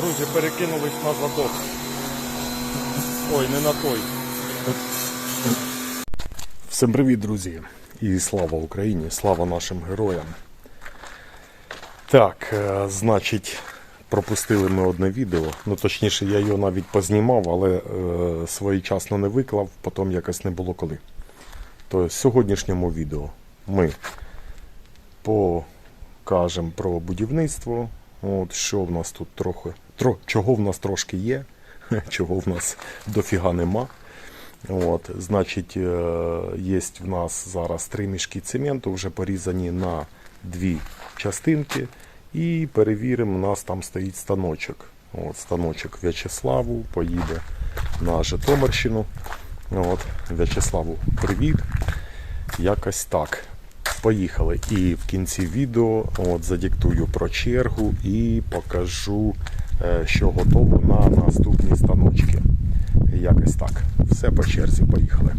Друзі, перекинулись на задок. Ой, не на той. Всім привіт, друзі! І слава Україні, слава нашим героям. Так, е, значить, пропустили ми одне відео. Ну, точніше, я його навіть познімав, але е, своєчасно не виклав, потім якось не було коли. То в сьогоднішньому відео ми покажемо про будівництво. От що в нас тут трохи, тро, чого в нас трошки є, чого в нас дофіга нема. От, значить, е, є в нас зараз три мішки цементу, вже порізані на дві частинки. І перевіримо, у нас там стоїть станочок. От, станочок В'ячеславу поїде на Житомирщину. От, В'ячеславу, привіт. Якось так. Поїхали. І в кінці відео от, задиктую про чергу і покажу, що готово на наступні станочки. Якось так. Все по черзі, поїхали.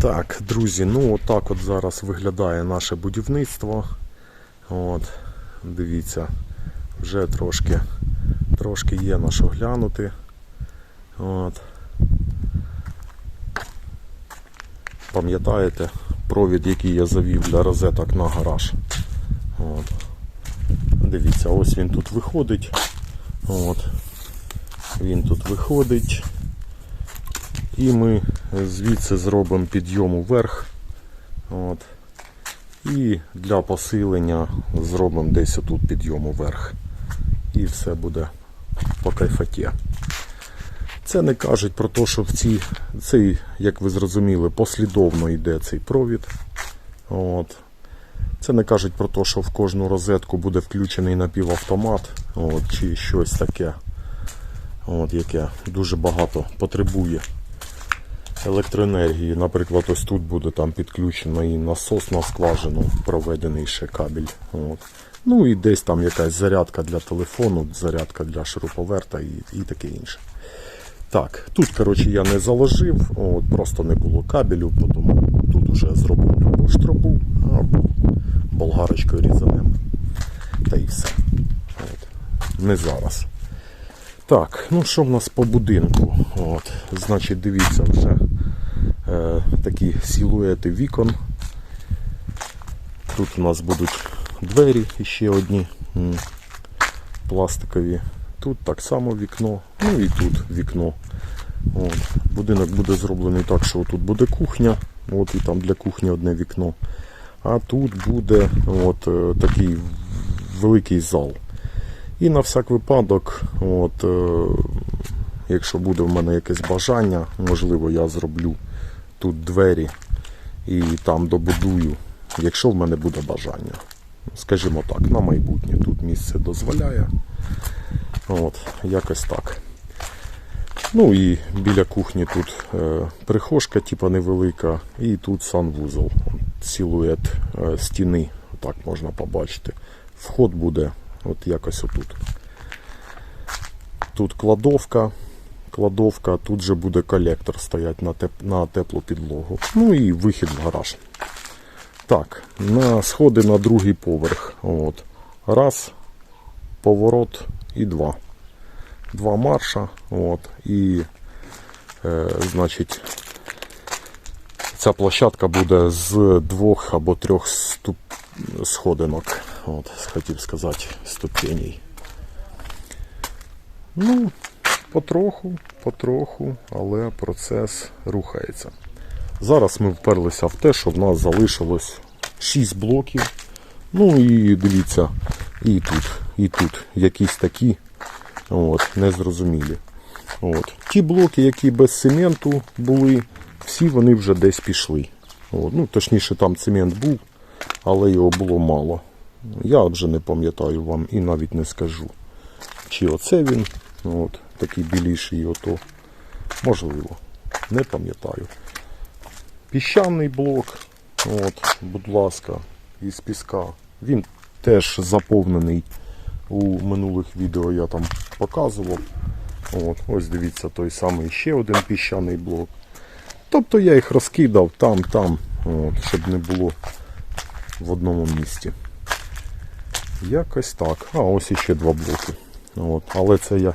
Так, друзі, ну отак от зараз виглядає наше будівництво. От, дивіться, вже трошки, трошки є на що глянути. От. Пам'ятаєте провід, який я завів для розеток на гараж. От. Дивіться, ось він тут виходить. От. Він тут виходить. І ми звідси зробимо підйом уверх. От. І для посилення зробимо десь отут підйом уверх. І все буде по кайфаті. Це не кажуть про те, що в цій, цей, як ви зрозуміли, послідовно йде цей провід. От. Це не кажуть про те, що в кожну розетку буде включений напівавтомат от, чи щось таке, от, яке дуже багато потребує електроенергії. Наприклад, ось тут буде там підключено і насос на скважину, проведений ще кабель. От. Ну і десь там якась зарядка для телефону, зарядка для шуруповерта і, і таке інше. Так, тут, коротше, я не заложив, от, просто не було кабелю, тому тут вже зроблю або штробу, або болгарочкою різанем. Та і все. От. Не зараз. Так, ну що в нас по будинку? От, Значить, дивіться, вже е, такі силуети вікон. Тут у нас будуть двері ще одні м, пластикові. Тут так само вікно, ну і тут вікно. От. Будинок буде зроблений так, що тут буде кухня, от і там для кухні одне вікно. А тут буде от, е, такий великий зал. І на всяк випадок, от, е, якщо буде в мене якесь бажання, можливо, я зроблю тут двері і там добудую, якщо в мене буде бажання. Скажімо так, на майбутнє тут місце дозволяє. От, якось так. Ну і біля кухні тут е, прихожка, типа невелика, і тут санвузол. Силует е, стіни, так можна побачити. Вход буде от якось отут. Тут кладовка, кладовка, тут же буде колектор стоять на, теп, на теплу підлогу. Ну і вихід в гараж. Так, на сходи на другий поверх. От. Раз, поворот і два. Два марша. От. І, е, значить, ця площадка буде з двох або трьох ступ... сходинок. От, хотів сказати, ступеней. Ну, потроху, потроху, але процес рухається. Зараз ми вперлися в те, що в нас залишилось 6 блоків. Ну і дивіться, і тут, і тут якісь такі от, незрозумілі. От. Ті блоки, які без цементу були, всі вони вже десь пішли. От. Ну, Точніше, там цемент був, але його було мало. Я вже не пам'ятаю вам і навіть не скажу. Чи оце він, от, такий біліший, ото. Можливо, не пам'ятаю. Піщаний блок, от, будь ласка, із піска. Він теж заповнений у минулих відео я там показував. От, ось дивіться, той самий ще один піщаний блок. Тобто я їх розкидав там, там, от, щоб не було в одному місці. Якось так. А ось іще два блоки. От. Але це я.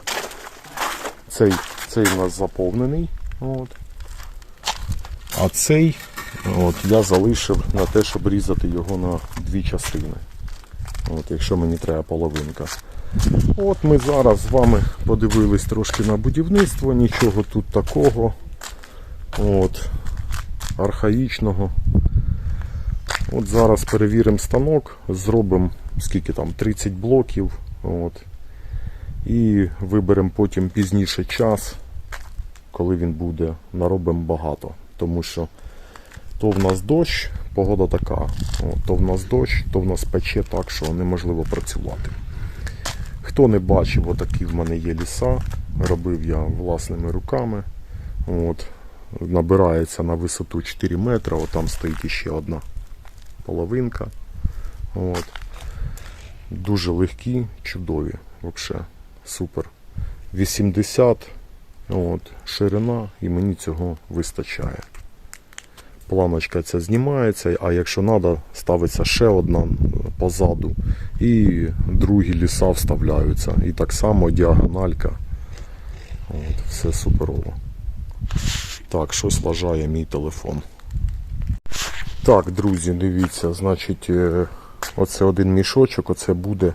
Цей, цей у нас заповнений. От. А цей от, я залишив на те, щоб різати його на дві частини. От, якщо мені треба половинка. От ми зараз з вами подивились трошки на будівництво, нічого тут такого. От, архаїчного. От зараз перевіримо станок, зробимо скільки там 30 блоків. От, і виберемо потім пізніше час, коли він буде, наробимо багато. Тому що то в нас дощ, погода така, то в нас дощ, то в нас пече так, що неможливо працювати. Хто не бачив, отакі в мене є ліса. Робив я власними руками. От, набирається на висоту 4 метри, там стоїть іще одна половинка. От. Дуже легкі, чудові. Взагалі, супер. 80 от, ширина і мені цього вистачає. Планочка ця знімається, а якщо треба, ставиться ще одна позаду. І другі ліса вставляються. І так само діагональка. От, все суперово. Так, щось лажає мій телефон. Так, друзі, дивіться, значить, е, оце один мішочок, оце буде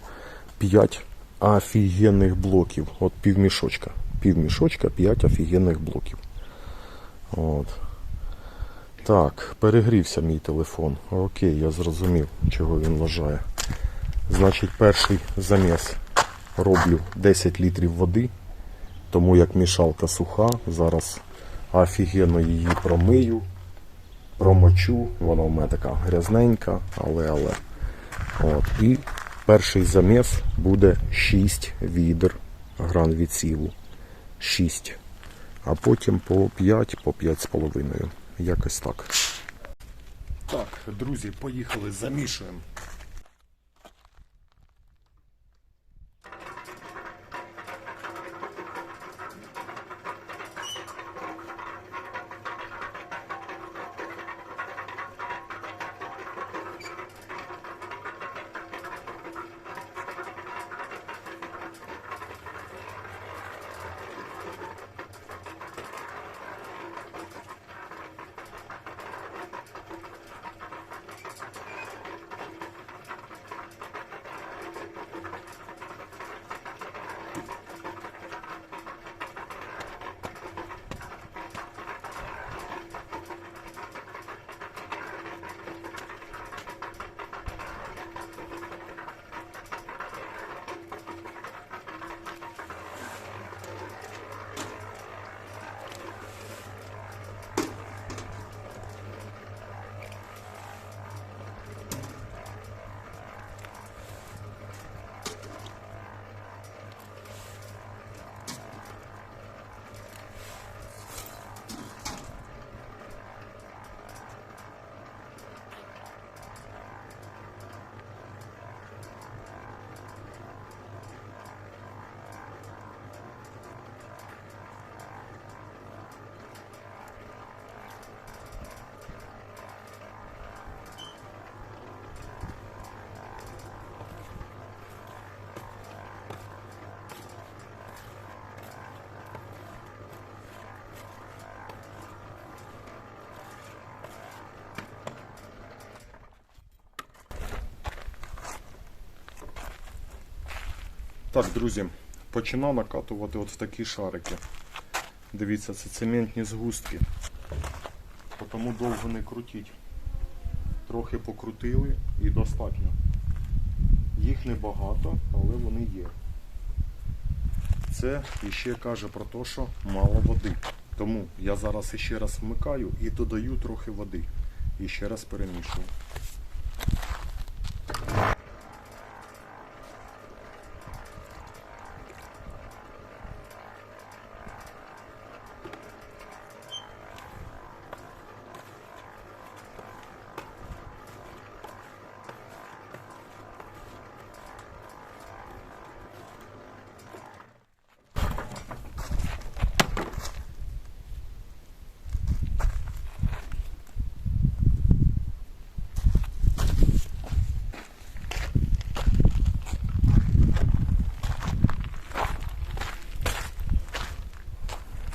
5 офігенних блоків. От півмішочка. Півмішочка, 5 офігенних блоків. От. Так, перегрівся мій телефон. Окей, я зрозумів, чого він вважає. Значить, перший заміс роблю 10 літрів води, тому як мішалка суха, зараз офігенно її промию, промочу. Вона в мене така грязненька, але але. От. І перший заміс буде 6 відер гран відсіву. 6. А потім по 5, по 5,5. Якось так. Так, друзі, поїхали, замішуємо. Так, друзі, починав накатувати от в такі шарики. Дивіться, це цементні згустки. Тому довго не крутіть. Трохи покрутили і достатньо. Їх небагато, але вони є. Це іще каже про те, що мало води. Тому я зараз іще раз вмикаю і додаю трохи води. І ще раз перемішую.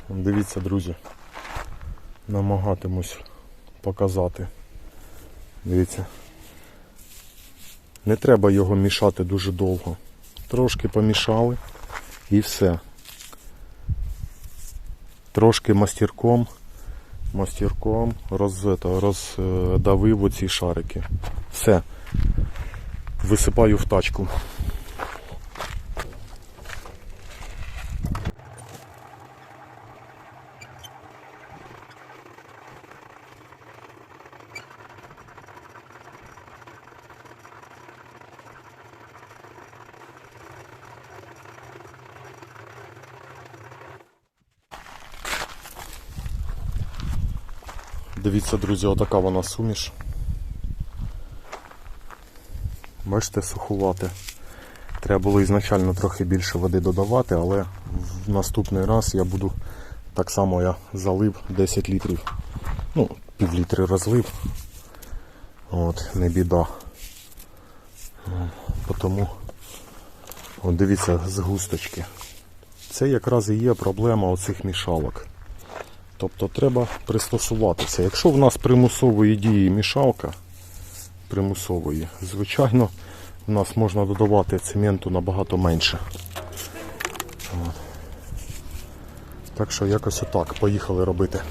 Дивіться, друзі. Намагатимусь показати. Дивіться. Не треба його мішати дуже довго. Трошки помішали і все. Трошки мастірком, мастірком роз, роздавив оці шарики. Все. Висипаю в тачку. Дивіться, друзі, отака вона суміш. Бачите, сухувати. Треба було ізначально трохи більше води додавати, але в наступний раз я буду так само я залив 10 літрів. Ну, пів літри розлив. От, не біда. Тому, от дивіться, згусточки. Це якраз і є проблема оцих мішалок. Тобто треба пристосуватися. Якщо в нас примусової дії мішалка, примусової, звичайно, в нас можна додавати цементу набагато менше. Так що якось отак. Поїхали робити.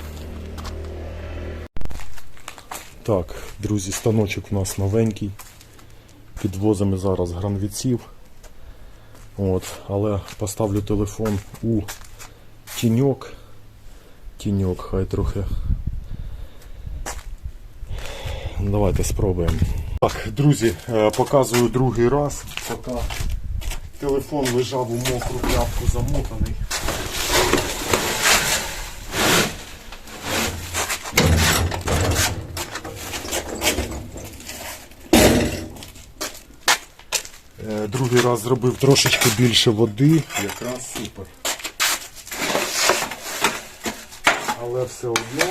Так, друзі, станочок у нас новенький. Підвозимо зараз гранвіців. От, але поставлю телефон у тіньок. Тіньок, хай трохи. Давайте спробуємо. Так, друзі, е, показую другий раз. Поки телефон лежав у мокру пляпку замотаний. Е, Другий раз зробив трошечки більше води, якраз супер. Але все одно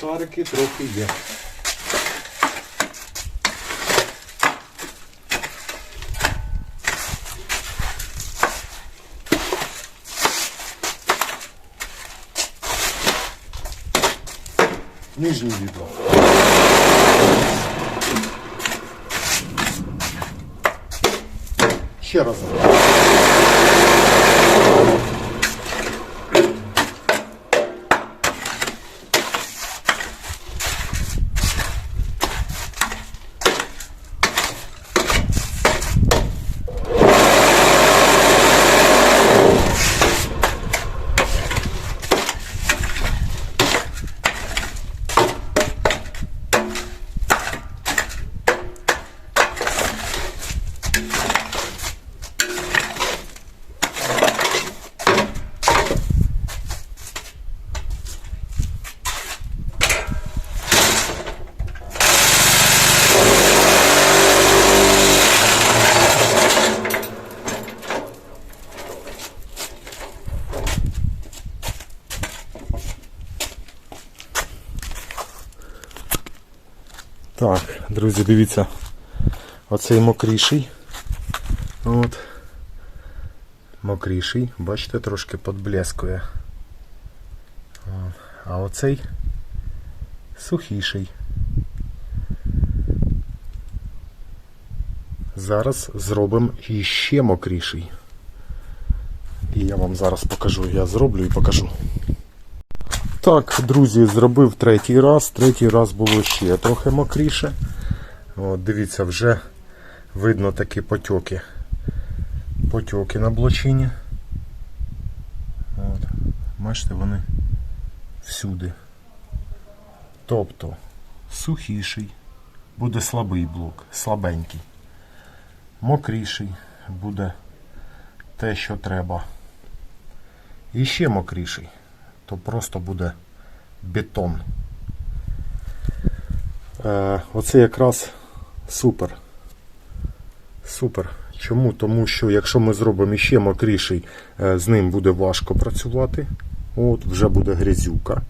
шарики трохи є. Нижній відро. Ще раз. Друзі, дивіться. Оцей мокріший. От. Мокріший, бачите, трошки подблескує. А оцей сухіший. Зараз зробимо іще мокріший. І я вам зараз покажу. Я зроблю і покажу. Так, друзі, зробив третій раз. Третій раз було ще трохи мокріше. От, дивіться, вже видно такі потьоки. Потьоки на блочині. От. Бачите, вони всюди. Тобто сухіший буде слабий блок, слабенький. Мокріший буде те, що треба. І ще мокріший то просто буде бетон. Е, оце якраз супер. Супер. Чому? Тому що якщо ми зробимо іще мокріший, е, з ним буде важко працювати. От, вже буде грязюка.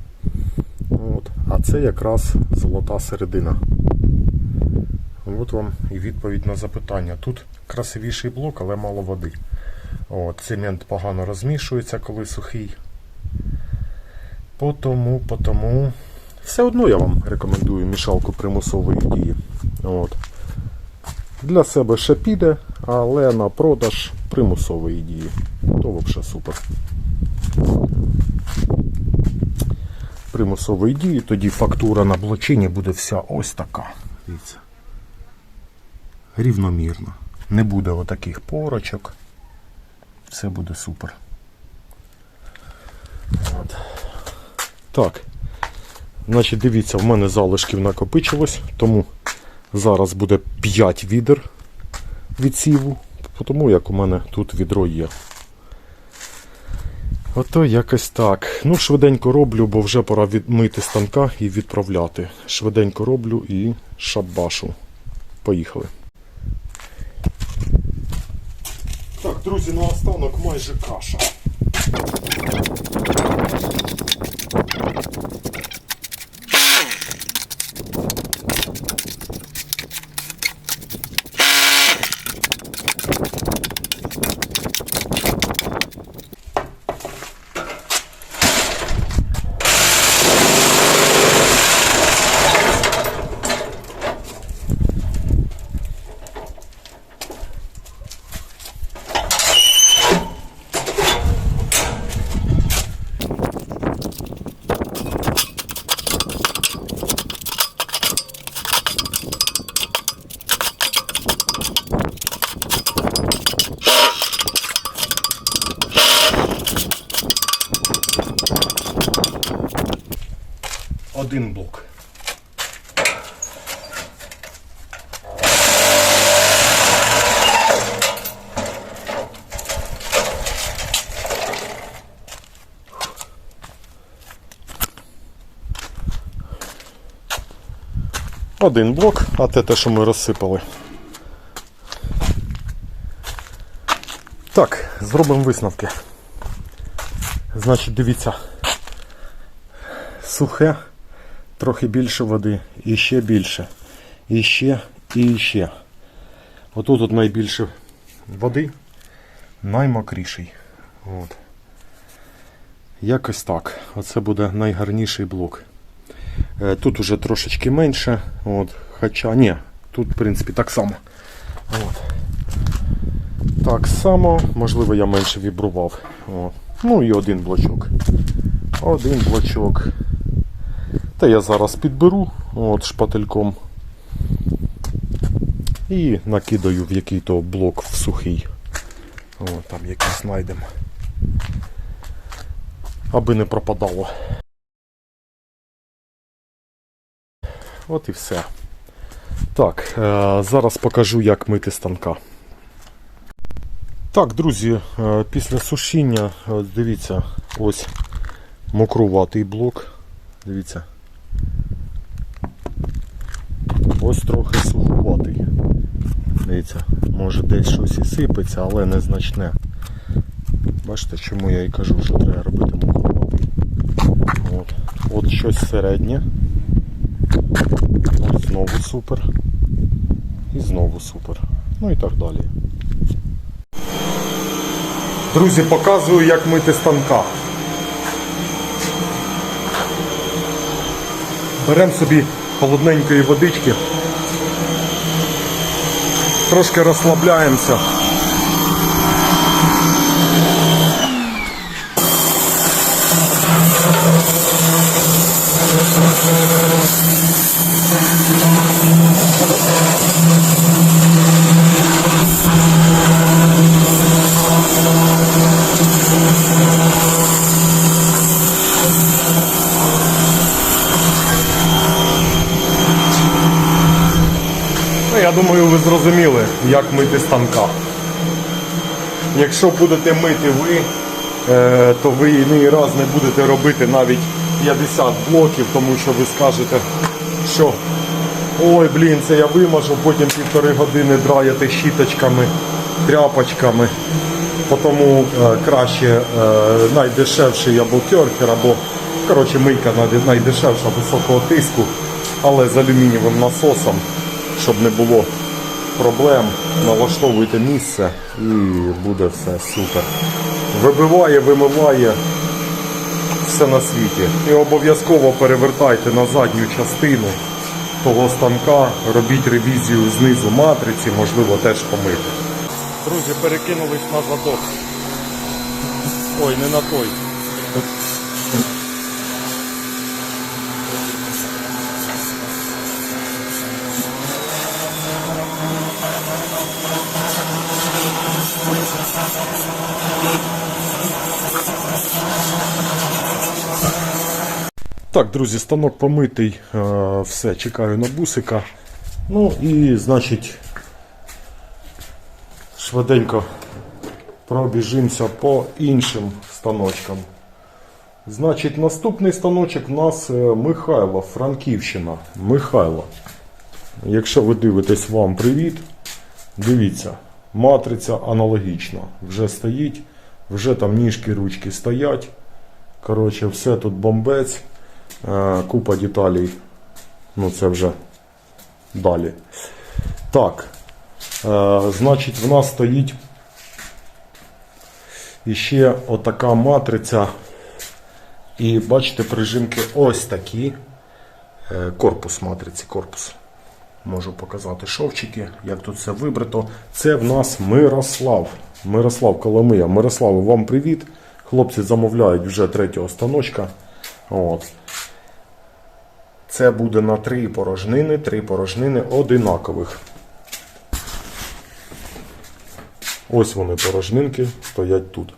От. А це якраз золота середина. От вам і відповідь на запитання. Тут красивіший блок, але мало води. От, цемент погано розмішується, коли сухий. Потому, потому. Все одно я вам рекомендую мішалку примусової дії. От. Для себе ще піде, але на продаж примусової дії. То взагалі супер. Примусової дії, тоді фактура на блочині буде вся ось така. Дивіться. Рівномірно. Не буде отаких порочок. Все буде супер. От. Так. Значить, дивіться, в мене залишків накопичилось, тому зараз буде 5 відер відсіву, тому як у мене тут відро є. Ото якось так. Ну, швиденько роблю, бо вже пора відмити станка і відправляти. Швиденько роблю і шабашу. Поїхали. Так, друзі, наостанок майже каша. Один блок. Один блок, а те те, що ми розсипали. Так, зробимо висновки. Значить, дивіться. Сухе, трохи більше води, і ще більше. І ще, і ще. Отут от найбільше води, наймокріший. От. Якось так. Оце буде найгарніший блок. Е, Тут уже трошечки менше. От. Хоча ні, тут в принципі так само. От. Так само, можливо, я менше вібрував. От. Ну і один блочок. Один блочок. Та я зараз підберу от, шпательком. І накидаю в який-то блок в сухий. О, там якийсь знайдемо. Аби не пропадало. От і все. Так, е, зараз покажу, як мити станка. Так, друзі, е, після сушіння, е, дивіться, ось мокруватий блок. Дивіться. Ось трохи суховатий. Дивіться, може десь щось і сипеться, але незначне. Бачите, чому я і кажу, що треба робити мокруватий. От. От щось середнє. Знову супер. І знову супер. Ну і так далі. Друзі, показую, як мити станка. Беремо собі холодненької водички. Трошки розслабляємося. Ну, я думаю, ви зрозуміли, як мити станка. Якщо будете мити ви, е, то ви ні раз не будете робити навіть 50 блоків, тому що ви скажете, що ой, блін, це я вимажу, потім півтори години драяти щіточками, тряпочками. Тому е, краще е, найдешевший або керхер, або коротше, мийка найдешевша високого тиску, але з алюмінієвим насосом, щоб не було проблем. Налаштовуйте місце і буде все супер. Вибиває, вимиває все на світі. І обов'язково перевертайте на задню частину того станка, робіть ревізію знизу матриці, можливо, теж помити. Друзі, перекинулись на задок. Ой, не на той. Так, друзі, станок помитий, е, все, чекаю на бусика. Ну і, значить, швиденько пробіжимося по іншим станочкам. Значить, наступний станочок в нас е, Михайло, Франківщина. Михайло. Якщо ви дивитесь, вам привіт. Дивіться, матриця аналогічна. Вже стоїть, вже там ніжки, ручки стоять. Коротше, все тут бомбець. Е, Купа деталей. Ну, це вже далі. Так. Е, значить, в нас стоїть іще отака матриця. І бачите, прижимки ось такі. Е, Корпус матриці, корпус. Можу показати шовчики, як тут все вибрито. Це в нас Мирослав. Мирослав Коломия. Мирославу, вам привіт. Хлопці замовляють вже третього станочка. От. Це буде на три порожнини, три порожнини одинакових. Ось вони порожнинки стоять тут.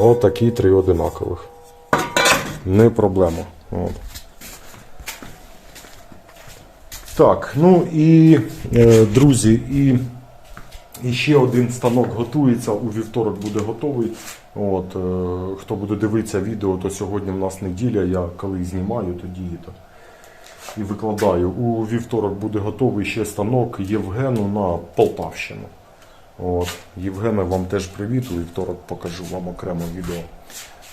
Отакі три одинакових. Не проблема. От. Так, ну і е, друзі, і, і ще один станок готується. У вівторок буде готовий. От, е, хто буде дивитися відео, то сьогодні в нас неділя. Я коли знімаю, тоді то, і викладаю. У вівторок буде готовий ще станок Євгену на Полтавщину. От, Євгене, вам теж привіт. У вівторок покажу вам окремо відео.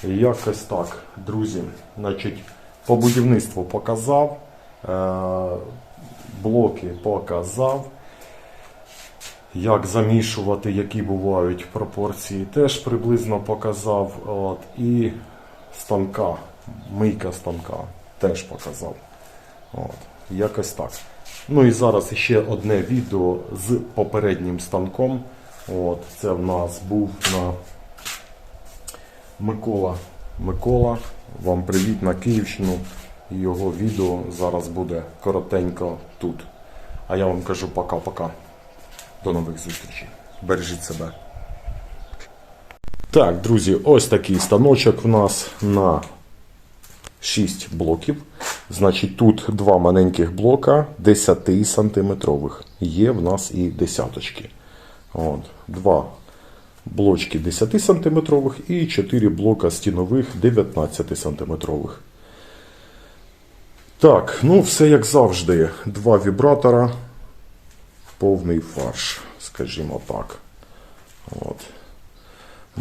Якось так, друзі. Значить, по будівництву показав. Е, блоки показав. Як замішувати, які бувають пропорції, теж приблизно показав. От, і станка, мийка станка теж показав. От, якось так. Ну і зараз ще одне відео з попереднім станком. От, це в нас був на Микола. Микола, вам привіт на Київщину. Його відео зараз буде коротенько тут. А я вам кажу пока-пока. До нових зустрічей. Бережіть себе. Так, друзі, ось такий станочок в нас на 6 блоків. Значить, тут два маленьких блока 10 сантиметрових. Є в нас і десяточки. От, два блочки 10 сантиметрових і 4 блока стінових 19 сантиметрових. Так, ну все як завжди. Два вібратора, повний фарш, скажімо так. От.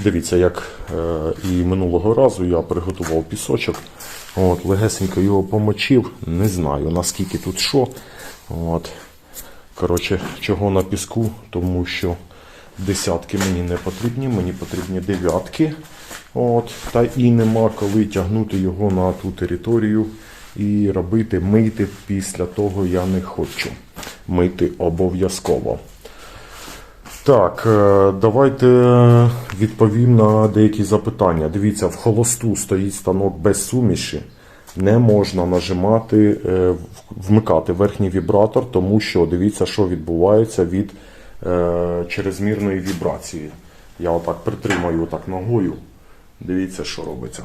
Дивіться, як е, і минулого разу я приготував пісочок. От, легесенько його помочив. Не знаю наскільки тут що. От. Коротше, чого на піску, тому що десятки мені не потрібні, мені потрібні дев'ятки. От. Та і нема коли тягнути його на ту територію і робити, мити після того я не хочу. Мити обов'язково. Так, е, давайте відповім на деякі запитання. Дивіться, в холосту стоїть станок без суміші. Не можна нажимати, е, вмикати верхній вібратор, тому що дивіться, що відбувається від е, чрезмірної вібрації. Я отак притримаю отак ногою. Дивіться, що робиться.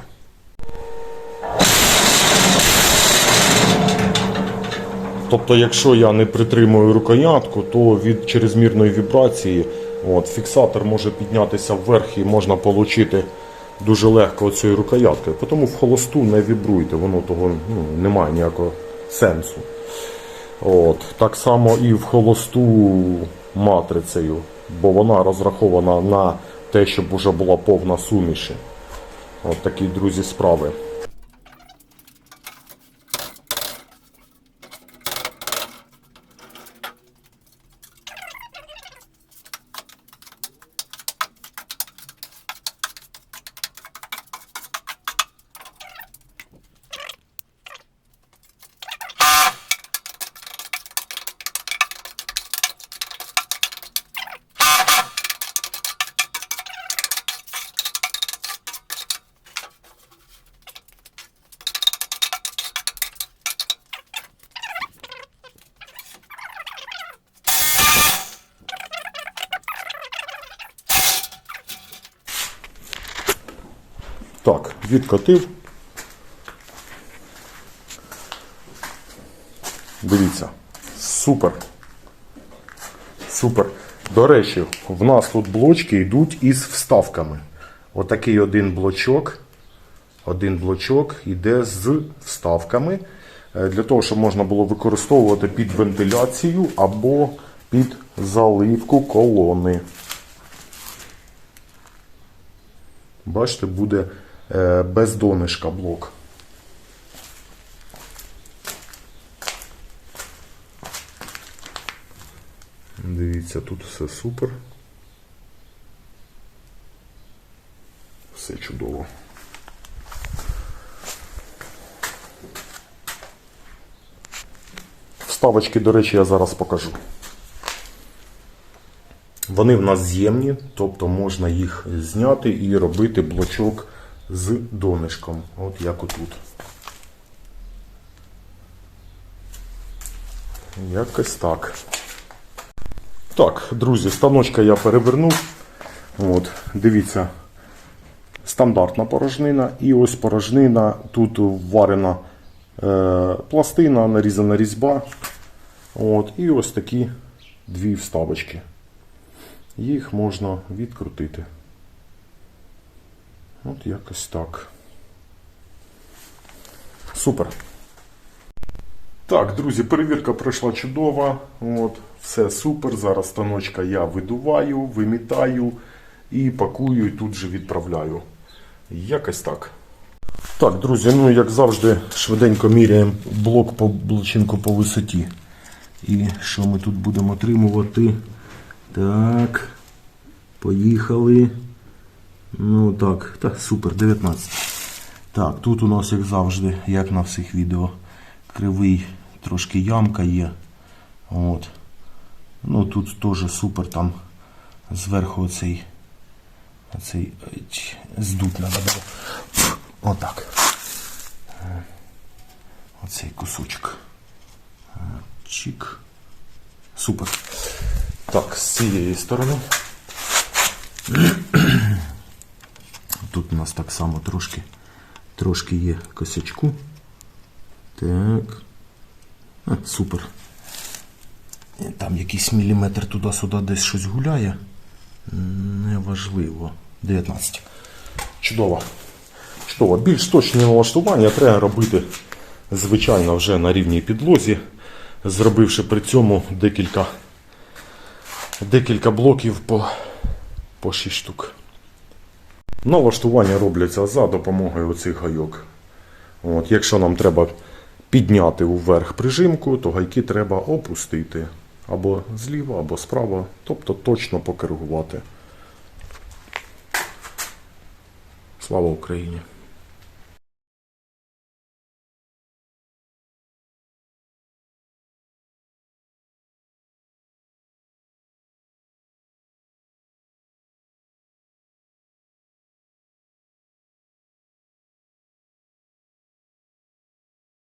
Тобто, якщо я не притримую рукоятку, то від чрезмірної вібрації от, фіксатор може піднятися вверх і можна отримати дуже легко цією рукояткою. Тому в холосту не вібруйте, воно того ну, немає ніякого сенсу. От. Так само і в холосту матрицею, бо вона розрахована на те, щоб вже була повна суміші. От такі, друзі, справи. Так, відкотив. Дивіться. Супер. Супер. До речі, в нас тут блочки йдуть із вставками. Отакий один блочок. Один блочок йде з вставками. е, Для того, щоб можна було використовувати під вентиляцію або під заливку колони. Бачите, буде без донишка блок. Дивіться, тут все супер. Все чудово. Вставочки, до речі, я зараз покажу. Вони в нас з'ємні, тобто можна їх зняти і робити блочок з донишком. От як отут. Якось так. Так, друзі, станочка я перевернув. От, дивіться, стандартна порожнина. І ось порожнина. Тут варена е, пластина, нарізана різьба. От, і ось такі дві вставочки. Їх можна відкрутити. От якось так. Супер. Так, друзі, перевірка пройшла чудова. От, все супер. Зараз станочка я видуваю, вимітаю і пакую, і тут же відправляю. Якось так. Так, друзі, ну як завжди, швиденько міряємо блок по блочинку по висоті. І що ми тут будемо отримувати? Так. Поїхали. Ну так, так, супер, 19. Так, тут у нас, як завжди, як на всіх відео, кривий трошки ямка є. От. Ну тут теж супер там зверху оцей, оцей еч, здуть треба було. Отак. Е, Оцей кусочок. Е, Чик. Супер. Так, з цієї сторони. Тут у нас так само трошки, трошки є косячку. Так. А, супер. Там якийсь міліметр туди-сюди десь щось гуляє. Неважливо. 19. Чудово. Чудово. Більш точні налаштування треба робити, звичайно, вже на рівній підлозі, зробивши при цьому декілька, декілька блоків по, по 6 штук. Налаштування робляться за допомогою оцих гайок. От, якщо нам треба підняти уверх прижимку, то гайки треба опустити або зліва, або справа, тобто точно покоригувати. Слава Україні!